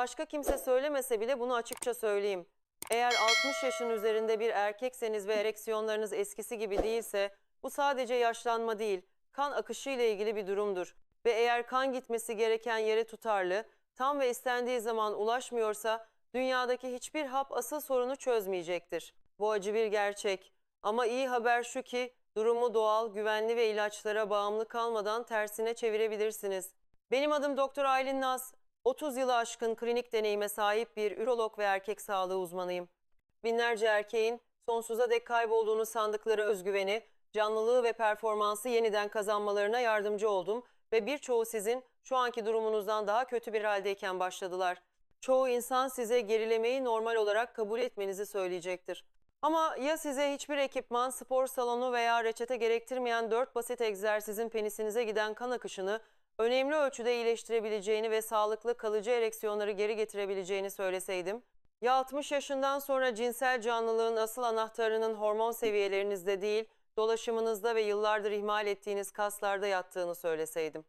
Başka kimse söylemese bile bunu açıkça söyleyeyim. Eğer 60 yaşın üzerinde bir erkekseniz ve ereksiyonlarınız eskisi gibi değilse bu sadece yaşlanma değil, kan akışı ile ilgili bir durumdur. Ve eğer kan gitmesi gereken yere tutarlı, tam ve istendiği zaman ulaşmıyorsa dünyadaki hiçbir hap asıl sorunu çözmeyecektir. Bu acı bir gerçek. Ama iyi haber şu ki durumu doğal, güvenli ve ilaçlara bağımlı kalmadan tersine çevirebilirsiniz. Benim adım Doktor Aylin Naz. 30 yılı aşkın klinik deneyime sahip bir ürolog ve erkek sağlığı uzmanıyım. Binlerce erkeğin sonsuza dek kaybolduğunu sandıkları özgüveni, canlılığı ve performansı yeniden kazanmalarına yardımcı oldum ve birçoğu sizin şu anki durumunuzdan daha kötü bir haldeyken başladılar. Çoğu insan size gerilemeyi normal olarak kabul etmenizi söyleyecektir. Ama ya size hiçbir ekipman, spor salonu veya reçete gerektirmeyen 4 basit egzersizin penisinize giden kan akışını önemli ölçüde iyileştirebileceğini ve sağlıklı kalıcı ereksiyonları geri getirebileceğini söyleseydim? Ya 60 yaşından sonra cinsel canlılığın asıl anahtarının hormon seviyelerinizde değil, dolaşımınızda ve yıllardır ihmal ettiğiniz kaslarda yattığını söyleseydim?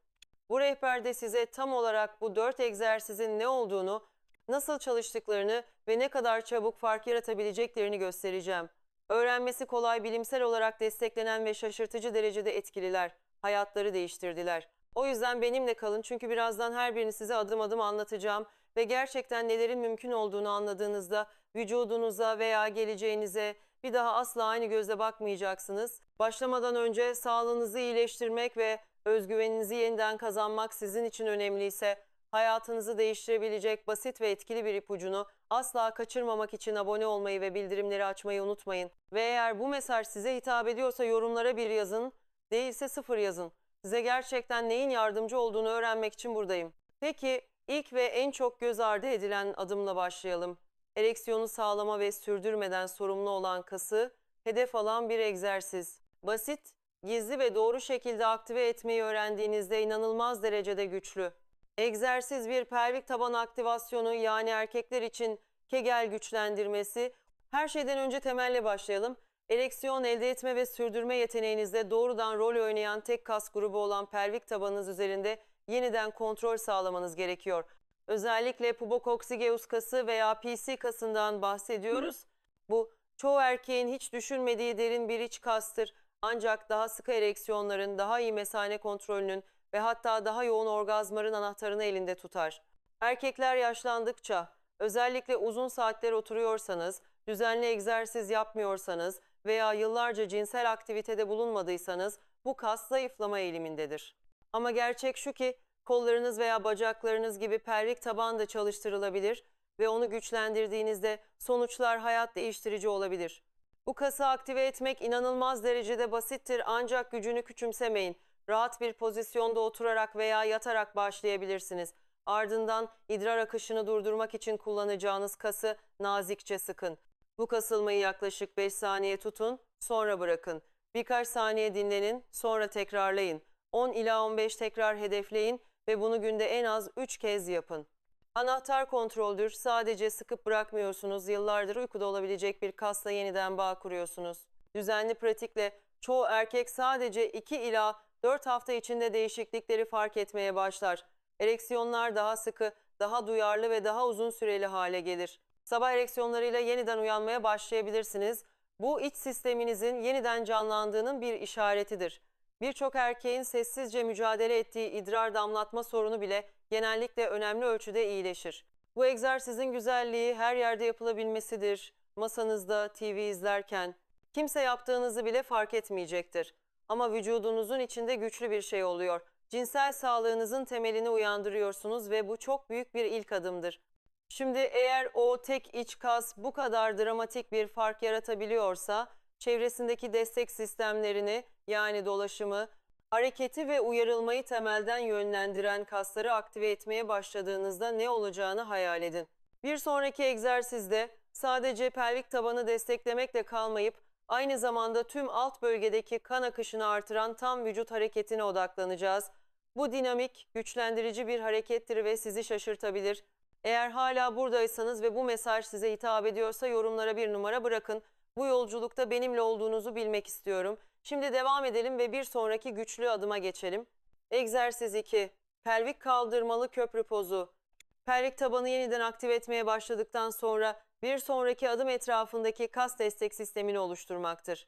Bu rehberde size tam olarak bu dört egzersizin ne olduğunu, nasıl çalıştıklarını ve ne kadar çabuk fark yaratabileceklerini göstereceğim. Öğrenmesi kolay, bilimsel olarak desteklenen ve şaşırtıcı derecede etkililer. Hayatları değiştirdiler. O yüzden benimle kalın çünkü birazdan her birini size adım adım anlatacağım ve gerçekten nelerin mümkün olduğunu anladığınızda vücudunuza veya geleceğinize bir daha asla aynı gözle bakmayacaksınız. Başlamadan önce sağlığınızı iyileştirmek ve özgüveninizi yeniden kazanmak sizin için önemliyse hayatınızı değiştirebilecek basit ve etkili bir ipucunu asla kaçırmamak için abone olmayı ve bildirimleri açmayı unutmayın. Ve eğer bu mesaj size hitap ediyorsa yorumlara bir yazın, değilse sıfır yazın. Size gerçekten neyin yardımcı olduğunu öğrenmek için buradayım. Peki ilk ve en çok göz ardı edilen adımla başlayalım. Ereksiyonu sağlama ve sürdürmeden sorumlu olan kası hedef alan bir egzersiz. Basit, gizli ve doğru şekilde aktive etmeyi öğrendiğinizde inanılmaz derecede güçlü. Egzersiz bir pelvik taban aktivasyonu yani erkekler için kegel güçlendirmesi. Her şeyden önce temelle başlayalım. Ereksiyon elde etme ve sürdürme yeteneğinizde doğrudan rol oynayan tek kas grubu olan pelvik tabanınız üzerinde yeniden kontrol sağlamanız gerekiyor. Özellikle pubokoksigeus kası veya PC kasından bahsediyoruz. Bu çoğu erkeğin hiç düşünmediği derin bir iç kastır. Ancak daha sıkı ereksiyonların, daha iyi mesane kontrolünün ve hatta daha yoğun orgazmların anahtarını elinde tutar. Erkekler yaşlandıkça, özellikle uzun saatler oturuyorsanız, düzenli egzersiz yapmıyorsanız veya yıllarca cinsel aktivitede bulunmadıysanız bu kas zayıflama eğilimindedir. Ama gerçek şu ki kollarınız veya bacaklarınız gibi pelvik taban da çalıştırılabilir ve onu güçlendirdiğinizde sonuçlar hayat değiştirici olabilir. Bu kası aktive etmek inanılmaz derecede basittir ancak gücünü küçümsemeyin. Rahat bir pozisyonda oturarak veya yatarak başlayabilirsiniz. Ardından idrar akışını durdurmak için kullanacağınız kası nazikçe sıkın. Bu kasılmayı yaklaşık 5 saniye tutun, sonra bırakın. Birkaç saniye dinlenin, sonra tekrarlayın. 10 ila 15 tekrar hedefleyin ve bunu günde en az 3 kez yapın. Anahtar kontroldür. Sadece sıkıp bırakmıyorsunuz. Yıllardır uykuda olabilecek bir kasla yeniden bağ kuruyorsunuz. Düzenli pratikle çoğu erkek sadece 2 ila 4 hafta içinde değişiklikleri fark etmeye başlar. Ereksiyonlar daha sıkı, daha duyarlı ve daha uzun süreli hale gelir. Sabah ereksiyonlarıyla yeniden uyanmaya başlayabilirsiniz. Bu iç sisteminizin yeniden canlandığının bir işaretidir. Birçok erkeğin sessizce mücadele ettiği idrar damlatma sorunu bile genellikle önemli ölçüde iyileşir. Bu egzersizin güzelliği her yerde yapılabilmesidir. Masanızda, TV izlerken. Kimse yaptığınızı bile fark etmeyecektir. Ama vücudunuzun içinde güçlü bir şey oluyor. Cinsel sağlığınızın temelini uyandırıyorsunuz ve bu çok büyük bir ilk adımdır. Şimdi eğer o tek iç kas bu kadar dramatik bir fark yaratabiliyorsa, çevresindeki destek sistemlerini yani dolaşımı, hareketi ve uyarılmayı temelden yönlendiren kasları aktive etmeye başladığınızda ne olacağını hayal edin. Bir sonraki egzersizde sadece pelvik tabanı desteklemekle kalmayıp aynı zamanda tüm alt bölgedeki kan akışını artıran tam vücut hareketine odaklanacağız. Bu dinamik, güçlendirici bir harekettir ve sizi şaşırtabilir. Eğer hala buradaysanız ve bu mesaj size hitap ediyorsa yorumlara bir numara bırakın. Bu yolculukta benimle olduğunuzu bilmek istiyorum. Şimdi devam edelim ve bir sonraki güçlü adıma geçelim. Egzersiz 2. Pelvik kaldırmalı köprü pozu. Pelvik tabanı yeniden aktive etmeye başladıktan sonra bir sonraki adım etrafındaki kas destek sistemini oluşturmaktır.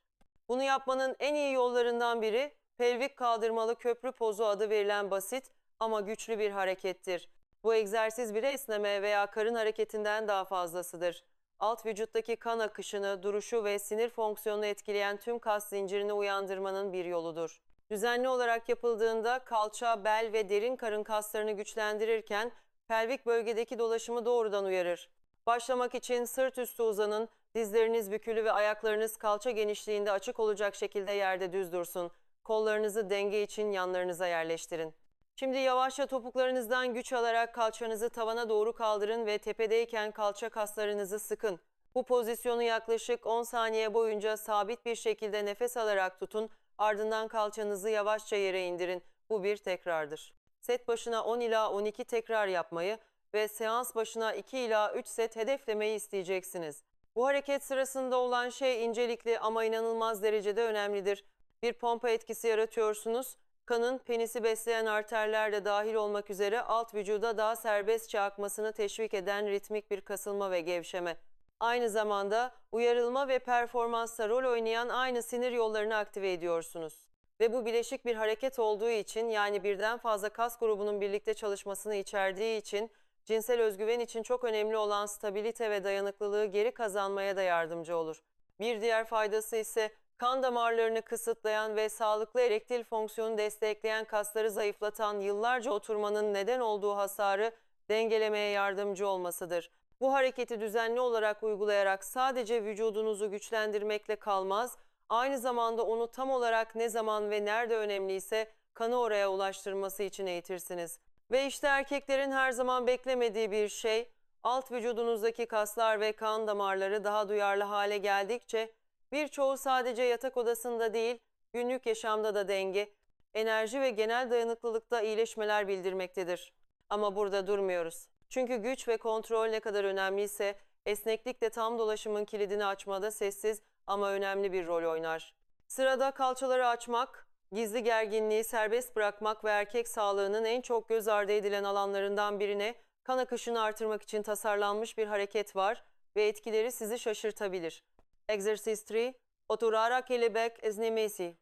Bunu yapmanın en iyi yollarından biri pelvik kaldırmalı köprü pozu adı verilen basit ama güçlü bir harekettir. Bu egzersiz bir esneme veya karın hareketinden daha fazlasıdır. Alt vücuttaki kan akışını, duruşu ve sinir fonksiyonunu etkileyen tüm kas zincirini uyandırmanın bir yoludur. Düzenli olarak yapıldığında kalça, bel ve derin karın kaslarını güçlendirirken pelvik bölgedeki dolaşımı doğrudan uyarır. Başlamak için sırt üstü uzanın, dizleriniz bükülü ve ayaklarınız kalça genişliğinde açık olacak şekilde yerde düz dursun. Kollarınızı denge için yanlarınıza yerleştirin. Şimdi yavaşça topuklarınızdan güç alarak kalçanızı tavana doğru kaldırın ve tepedeyken kalça kaslarınızı sıkın. Bu pozisyonu yaklaşık 10 saniye boyunca sabit bir şekilde nefes alarak tutun, ardından kalçanızı yavaşça yere indirin. Bu bir tekrardır. Set başına 10 ila 12 tekrar yapmayı ve seans başına 2 ila 3 set hedeflemeyi isteyeceksiniz. Bu hareket sırasında olan şey incelikli ama inanılmaz derecede önemlidir. Bir pompa etkisi yaratıyorsunuz. Kanın penisi besleyen arterler de dahil olmak üzere alt vücuda daha serbestçe akmasını teşvik eden ritmik bir kasılma ve gevşeme. Aynı zamanda uyarılma ve performansta rol oynayan aynı sinir yollarını aktive ediyorsunuz. Ve bu bileşik bir hareket olduğu için yani birden fazla kas grubunun birlikte çalışmasını içerdiği için cinsel özgüven için çok önemli olan stabilite ve dayanıklılığı geri kazanmaya da yardımcı olur. Bir diğer faydası ise kan damarlarını kısıtlayan ve sağlıklı erektil fonksiyonu destekleyen kasları zayıflatan yıllarca oturmanın neden olduğu hasarı dengelemeye yardımcı olmasıdır. Bu hareketi düzenli olarak uygulayarak sadece vücudunuzu güçlendirmekle kalmaz, aynı zamanda onu tam olarak ne zaman ve nerede önemliyse kanı oraya ulaştırması için eğitirsiniz. Ve işte erkeklerin her zaman beklemediği bir şey, alt vücudunuzdaki kaslar ve kan damarları daha duyarlı hale geldikçe birçoğu sadece yatak odasında değil, günlük yaşamda da denge, enerji ve genel dayanıklılıkta iyileşmeler bildirmektedir. Ama burada durmuyoruz. Çünkü güç ve kontrol ne kadar önemliyse esneklik de tam dolaşımın kilidini açmada sessiz ama önemli bir rol oynar. Sırada kalçaları açmak, gizli gerginliği serbest bırakmak ve erkek sağlığının en çok göz ardı edilen alanlarından birine kan akışını artırmak için tasarlanmış bir hareket var ve etkileri sizi şaşırtabilir. Exercise 3, oturara kelebek esnemesi.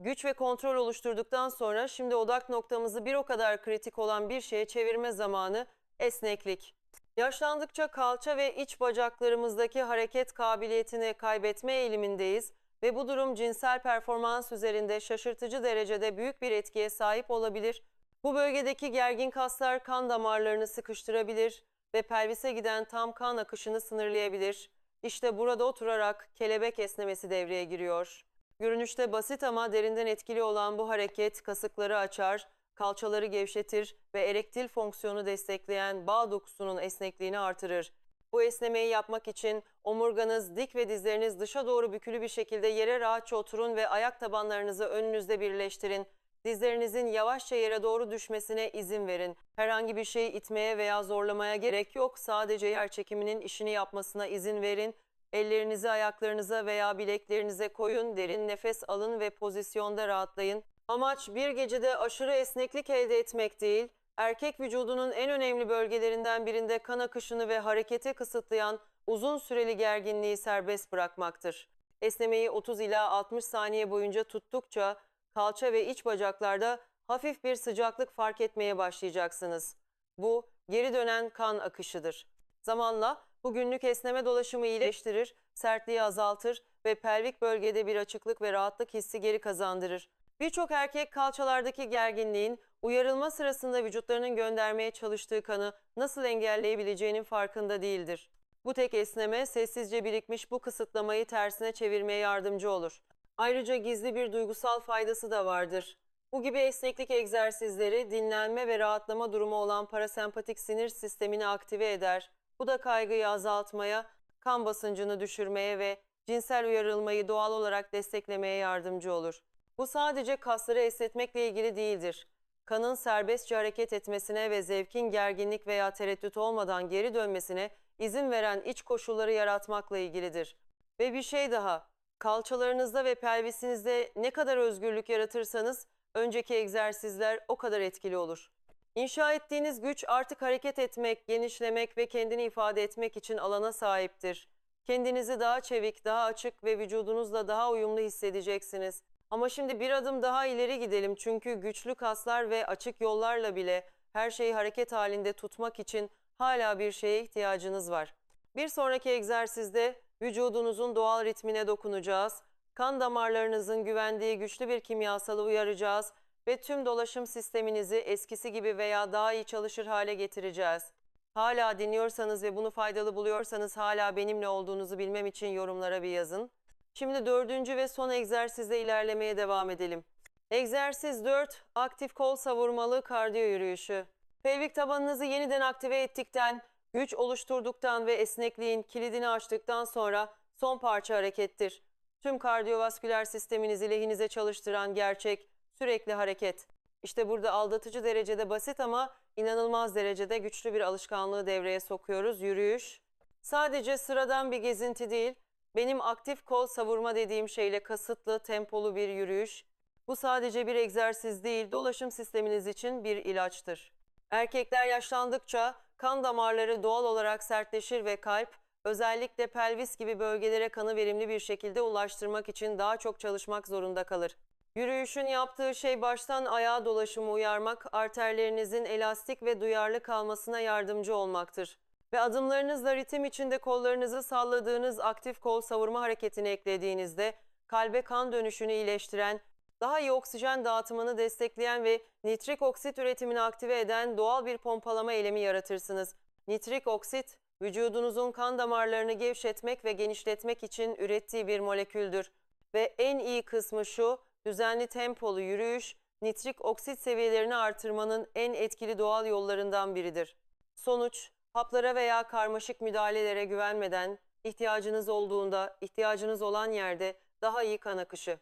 Güç ve kontrol oluşturduktan sonra şimdi odak noktamızı bir o kadar kritik olan bir şeye çevirme zamanı esneklik. Yaşlandıkça kalça ve iç bacaklarımızdaki hareket kabiliyetini kaybetme eğilimindeyiz ve bu durum cinsel performans üzerinde şaşırtıcı derecede büyük bir etkiye sahip olabilir. Bu bölgedeki gergin kaslar kan damarlarını sıkıştırabilir ve pelvise giden tam kan akışını sınırlayabilir. İşte burada oturarak kelebek esnemesi devreye giriyor. Görünüşte basit ama derinden etkili olan bu hareket kasıkları açar, kalçaları gevşetir ve erektil fonksiyonu destekleyen bağ dokusunun esnekliğini artırır. Bu esnemeyi yapmak için omurganız dik ve dizleriniz dışa doğru bükülü bir şekilde yere rahatça oturun ve ayak tabanlarınızı önünüzde birleştirin. Dizlerinizin yavaşça yere doğru düşmesine izin verin. Herhangi bir şeyi itmeye veya zorlamaya gerek yok. Sadece yer çekiminin işini yapmasına izin verin. Ellerinizi ayaklarınıza veya bileklerinize koyun, derin nefes alın ve pozisyonda rahatlayın. Amaç bir gecede aşırı esneklik elde etmek değil, erkek vücudunun en önemli bölgelerinden birinde kan akışını ve hareketi kısıtlayan uzun süreli gerginliği serbest bırakmaktır. Esnemeyi 30 ila 60 saniye boyunca tuttukça kalça ve iç bacaklarda hafif bir sıcaklık fark etmeye başlayacaksınız. Bu geri dönen kan akışıdır. Zamanla bu günlük esneme dolaşımı iyileştirir, sertliği azaltır ve pelvik bölgede bir açıklık ve rahatlık hissi geri kazandırır. Birçok erkek kalçalardaki gerginliğin uyarılma sırasında vücutlarının göndermeye çalıştığı kanı nasıl engelleyebileceğinin farkında değildir. Bu tek esneme sessizce birikmiş bu kısıtlamayı tersine çevirmeye yardımcı olur. Ayrıca gizli bir duygusal faydası da vardır. Bu gibi esneklik egzersizleri dinlenme ve rahatlama durumu olan parasempatik sinir sistemini aktive eder. Bu da kaygıyı azaltmaya, kan basıncını düşürmeye ve cinsel uyarılmayı doğal olarak desteklemeye yardımcı olur. Bu sadece kasları esnetmekle ilgili değildir. Kanın serbestçe hareket etmesine ve zevkin gerginlik veya tereddüt olmadan geri dönmesine izin veren iç koşulları yaratmakla ilgilidir. Ve bir şey daha, kalçalarınızda ve pelvisinizde ne kadar özgürlük yaratırsanız önceki egzersizler o kadar etkili olur. İnşa ettiğiniz güç artık hareket etmek, genişlemek ve kendini ifade etmek için alana sahiptir. Kendinizi daha çevik, daha açık ve vücudunuzla daha uyumlu hissedeceksiniz. Ama şimdi bir adım daha ileri gidelim çünkü güçlü kaslar ve açık yollarla bile her şeyi hareket halinde tutmak için hala bir şeye ihtiyacınız var. Bir sonraki egzersizde vücudunuzun doğal ritmine dokunacağız. Kan damarlarınızın güvendiği güçlü bir kimyasalı uyaracağız ve tüm dolaşım sisteminizi eskisi gibi veya daha iyi çalışır hale getireceğiz. Hala dinliyorsanız ve bunu faydalı buluyorsanız hala benimle olduğunuzu bilmem için yorumlara bir yazın. Şimdi dördüncü ve son egzersizle ilerlemeye devam edelim. Egzersiz 4, aktif kol savurmalı kardiyo yürüyüşü. Pelvik tabanınızı yeniden aktive ettikten, güç oluşturduktan ve esnekliğin kilidini açtıktan sonra son parça harekettir. Tüm kardiyovasküler sisteminizi lehinize çalıştıran gerçek, sürekli hareket. İşte burada aldatıcı derecede basit ama inanılmaz derecede güçlü bir alışkanlığı devreye sokuyoruz. Yürüyüş. Sadece sıradan bir gezinti değil, benim aktif kol savurma dediğim şeyle kasıtlı, tempolu bir yürüyüş. Bu sadece bir egzersiz değil, dolaşım sisteminiz için bir ilaçtır. Erkekler yaşlandıkça kan damarları doğal olarak sertleşir ve kalp, özellikle pelvis gibi bölgelere kanı verimli bir şekilde ulaştırmak için daha çok çalışmak zorunda kalır. Yürüyüşün yaptığı şey baştan ayağa dolaşımı uyarmak, arterlerinizin elastik ve duyarlı kalmasına yardımcı olmaktır. Ve adımlarınızla ritim içinde kollarınızı salladığınız aktif kol savurma hareketini eklediğinizde kalbe kan dönüşünü iyileştiren, daha iyi oksijen dağıtımını destekleyen ve nitrik oksit üretimini aktive eden doğal bir pompalama eylemi yaratırsınız. Nitrik oksit, vücudunuzun kan damarlarını gevşetmek ve genişletmek için ürettiği bir moleküldür. Ve en iyi kısmı şu, düzenli tempolu yürüyüş, nitrik oksit seviyelerini artırmanın en etkili doğal yollarından biridir. Sonuç, haplara veya karmaşık müdahalelere güvenmeden, ihtiyacınız olduğunda, ihtiyacınız olan yerde daha iyi kan akışı.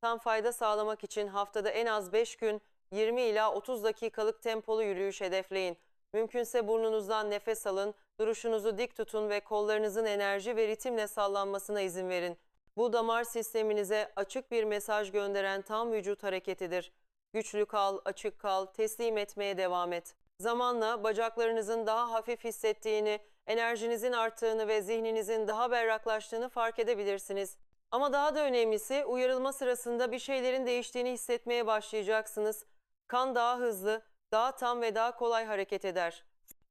Tam fayda sağlamak için haftada en az 5 gün 20 ila 30 dakikalık tempolu yürüyüş hedefleyin. Mümkünse burnunuzdan nefes alın, duruşunuzu dik tutun ve kollarınızın enerji ve ritimle sallanmasına izin verin. Bu damar sisteminize açık bir mesaj gönderen tam vücut hareketidir. Güçlü kal, açık kal, teslim etmeye devam et. Zamanla bacaklarınızın daha hafif hissettiğini, enerjinizin arttığını ve zihninizin daha berraklaştığını fark edebilirsiniz. Ama daha da önemlisi uyarılma sırasında bir şeylerin değiştiğini hissetmeye başlayacaksınız. Kan daha hızlı, daha tam ve daha kolay hareket eder.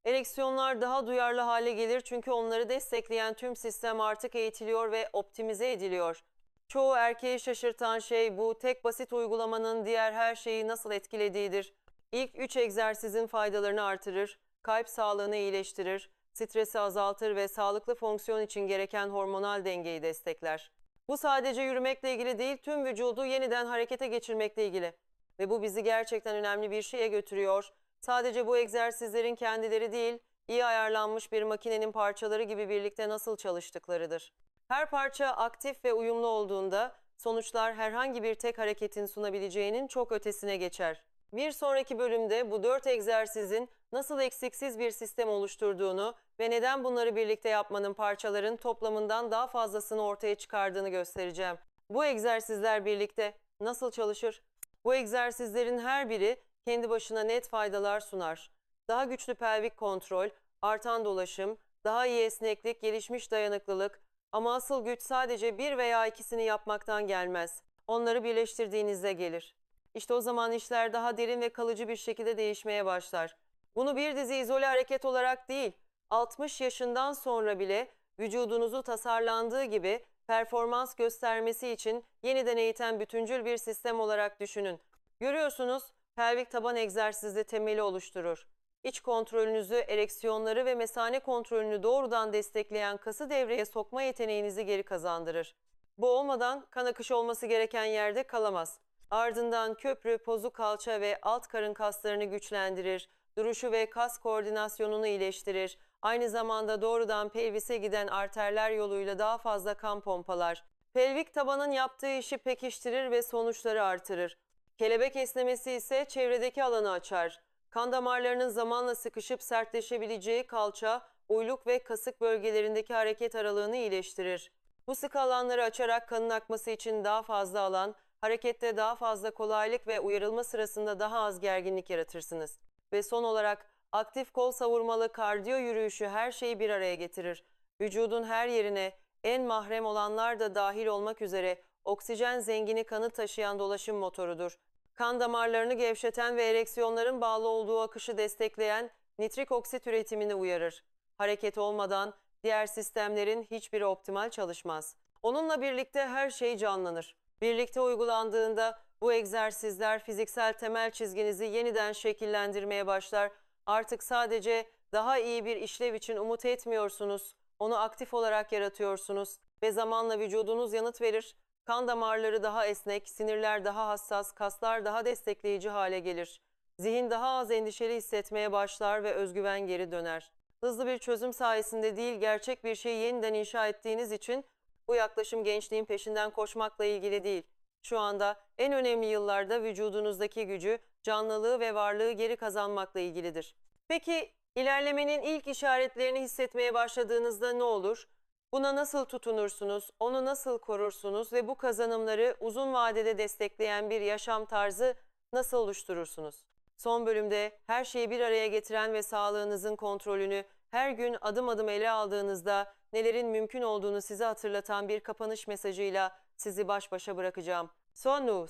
Ereksiyonlar daha duyarlı hale gelir çünkü onları destekleyen tüm sistem artık eğitiliyor ve optimize ediliyor. Çoğu erkeği şaşırtan şey bu tek basit uygulamanın diğer her şeyi nasıl etkilediğidir. İlk üç egzersizin faydalarını artırır, kalp sağlığını iyileştirir, stresi azaltır ve sağlıklı fonksiyon için gereken hormonal dengeyi destekler. Bu sadece yürümekle ilgili değil, tüm vücudu yeniden harekete geçirmekle ilgili. Ve bu bizi gerçekten önemli bir şeye götürüyor. Sadece bu egzersizlerin kendileri değil, iyi ayarlanmış bir makinenin parçaları gibi birlikte nasıl çalıştıklarıdır. Her parça aktif ve uyumlu olduğunda sonuçlar herhangi bir tek hareketin sunabileceğinin çok ötesine geçer. Bir sonraki bölümde bu dört egzersizin nasıl eksiksiz bir sistem oluşturduğunu ve neden bunları birlikte yapmanın parçaların toplamından daha fazlasını ortaya çıkardığını göstereceğim. Bu egzersizler birlikte nasıl çalışır? Bu egzersizlerin her biri kendi başına net faydalar sunar. Daha güçlü pelvik kontrol, artan dolaşım, daha iyi esneklik, gelişmiş dayanıklılık ama asıl güç sadece bir veya ikisini yapmaktan gelmez. Onları birleştirdiğinizde gelir. İşte o zaman işler daha derin ve kalıcı bir şekilde değişmeye başlar. Bunu bir dizi izole hareket olarak değil, 60 yaşından sonra bile vücudunuzu tasarlandığı gibi performans göstermesi için yeniden eğiten bütüncül bir sistem olarak düşünün. Görüyorsunuz, pelvik taban egzersizi temeli oluşturur. İç kontrolünüzü, ereksiyonları ve mesane kontrolünü doğrudan destekleyen kası devreye sokma yeteneğinizi geri kazandırır. Bu olmadan kan akışı olması gereken yerde kalamaz. Ardından köprü, pozu kalça ve alt karın kaslarını güçlendirir, duruşu ve kas koordinasyonunu iyileştirir, aynı zamanda doğrudan pelvise giden arterler yoluyla daha fazla kan pompalar. Pelvik tabanın yaptığı işi pekiştirir ve sonuçları artırır. Kelebek esnemesi ise çevredeki alanı açar. Kan damarlarının zamanla sıkışıp sertleşebileceği kalça, uyluk ve kasık bölgelerindeki hareket aralığını iyileştirir. Bu sık alanları açarak kanın akması için daha fazla alan, harekette daha fazla kolaylık ve uyarılma sırasında daha az gerginlik yaratırsınız. Ve son olarak aktif kol savurmalı kardiyo yürüyüşü her şeyi bir araya getirir. Vücudun her yerine en mahrem olanlar da dahil olmak üzere oksijen zengini kanı taşıyan dolaşım motorudur. Kan damarlarını gevşeten ve ereksiyonların bağlı olduğu akışı destekleyen nitrik oksit üretimini uyarır. Hareket olmadan diğer sistemlerin hiçbiri optimal çalışmaz. Onunla birlikte her şey canlanır. Birlikte uygulandığında bu egzersizler fiziksel temel çizginizi yeniden şekillendirmeye başlar. Artık sadece daha iyi bir işlev için umut etmiyorsunuz. Onu aktif olarak yaratıyorsunuz ve zamanla vücudunuz yanıt verir. Kan damarları daha esnek, sinirler daha hassas, kaslar daha destekleyici hale gelir. Zihin daha az endişeli hissetmeye başlar ve özgüven geri döner. Hızlı bir çözüm sayesinde değil, gerçek bir şeyi yeniden inşa ettiğiniz için bu yaklaşım gençliğin peşinden koşmakla ilgili değil. Şu anda en önemli yıllarda vücudunuzdaki gücü, canlılığı ve varlığı geri kazanmakla ilgilidir. Peki ilerlemenin ilk işaretlerini hissetmeye başladığınızda ne olur? Buna nasıl tutunursunuz, onu nasıl korursunuz ve bu kazanımları uzun vadede destekleyen bir yaşam tarzı nasıl oluşturursunuz? Son bölümde her şeyi bir araya getiren ve sağlığınızın kontrolünü her gün adım adım ele aldığınızda nelerin mümkün olduğunu size hatırlatan bir kapanış mesajıyla sizi baş başa bırakacağım. Son.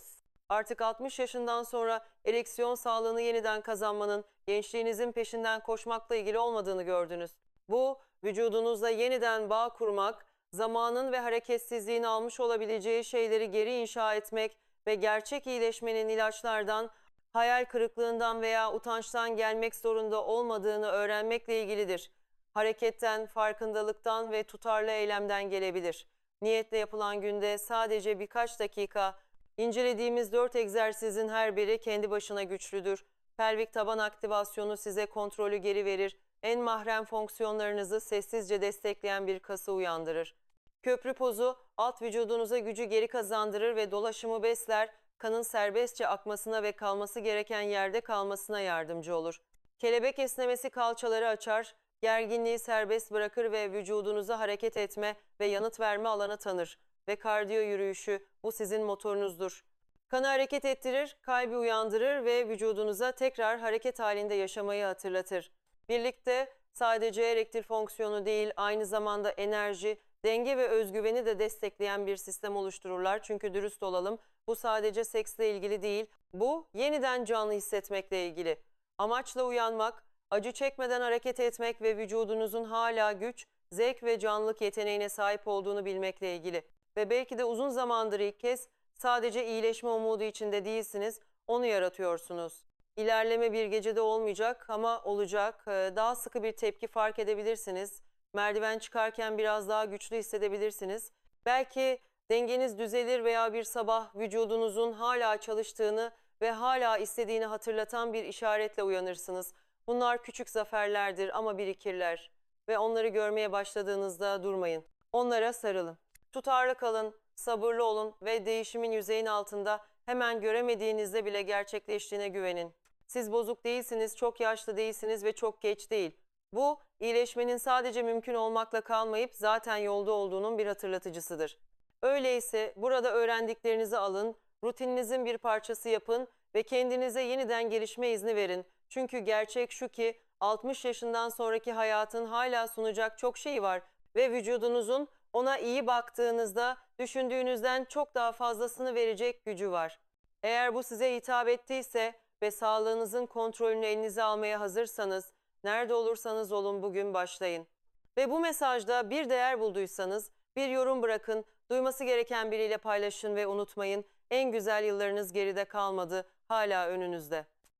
Artık 60 yaşından sonra ereksiyon sağlığını yeniden kazanmanın gençliğinizin peşinden koşmakla ilgili olmadığını gördünüz. Bu vücudunuzla yeniden bağ kurmak, zamanın ve hareketsizliğin almış olabileceği şeyleri geri inşa etmek ve gerçek iyileşmenin ilaçlardan, hayal kırıklığından veya utançtan gelmek zorunda olmadığını öğrenmekle ilgilidir. Hareketten, farkındalıktan ve tutarlı eylemden gelebilir. Niyetle yapılan günde sadece birkaç dakika incelediğimiz dört egzersizin her biri kendi başına güçlüdür. Pelvik taban aktivasyonu size kontrolü geri verir. En mahrem fonksiyonlarınızı sessizce destekleyen bir kası uyandırır. Köprü pozu alt vücudunuza gücü geri kazandırır ve dolaşımı besler, kanın serbestçe akmasına ve kalması gereken yerde kalmasına yardımcı olur. Kelebek esnemesi kalçaları açar, gerginliği serbest bırakır ve vücudunuza hareket etme ve yanıt verme alanı tanır. Ve kardiyo yürüyüşü bu sizin motorunuzdur. Kanı hareket ettirir, kalbi uyandırır ve vücudunuza tekrar hareket halinde yaşamayı hatırlatır. Birlikte sadece erektil fonksiyonu değil aynı zamanda enerji, denge ve özgüveni de destekleyen bir sistem oluştururlar. Çünkü dürüst olalım bu sadece seksle ilgili değil, bu yeniden canlı hissetmekle ilgili. Amaçla uyanmak, acı çekmeden hareket etmek ve vücudunuzun hala güç, zevk ve canlılık yeteneğine sahip olduğunu bilmekle ilgili. Ve belki de uzun zamandır ilk kez sadece iyileşme umudu içinde değilsiniz, onu yaratıyorsunuz. İlerleme bir gecede olmayacak ama olacak. Ee, Daha sıkı bir tepki fark edebilirsiniz. Merdiven çıkarken biraz daha güçlü hissedebilirsiniz. Belki dengeniz düzelir veya bir sabah vücudunuzun hala çalıştığını ve hala istediğini hatırlatan bir işaretle uyanırsınız. Bunlar küçük zaferlerdir ama birikirler ve onları görmeye başladığınızda durmayın. Onlara sarılın. Tutarlı kalın, sabırlı olun ve değişimin yüzeyin altında hemen göremediğinizde bile gerçekleştiğine güvenin. Siz bozuk değilsiniz, çok yaşlı değilsiniz ve çok geç değil. Bu, iyileşmenin sadece mümkün olmakla kalmayıp zaten yolda olduğunun bir hatırlatıcısıdır. Öyleyse burada öğrendiklerinizi alın, rutininizin bir parçası yapın ve kendinize yeniden gelişme izni verin. Çünkü gerçek şu ki 60 yaşından sonraki hayatın hala sunacak çok şey var ve vücudunuzun ona iyi baktığınızda düşündüğünüzden çok daha fazlasını verecek gücü var. Eğer bu size hitap ettiyse ve sağlığınızın kontrolünü elinize almaya hazırsanız, nerede olursanız olun bugün başlayın. Ve bu mesajda bir değer bulduysanız bir yorum bırakın, duyması gereken biriyle paylaşın ve unutmayın en güzel yıllarınız geride kalmadı, hala önünüzde.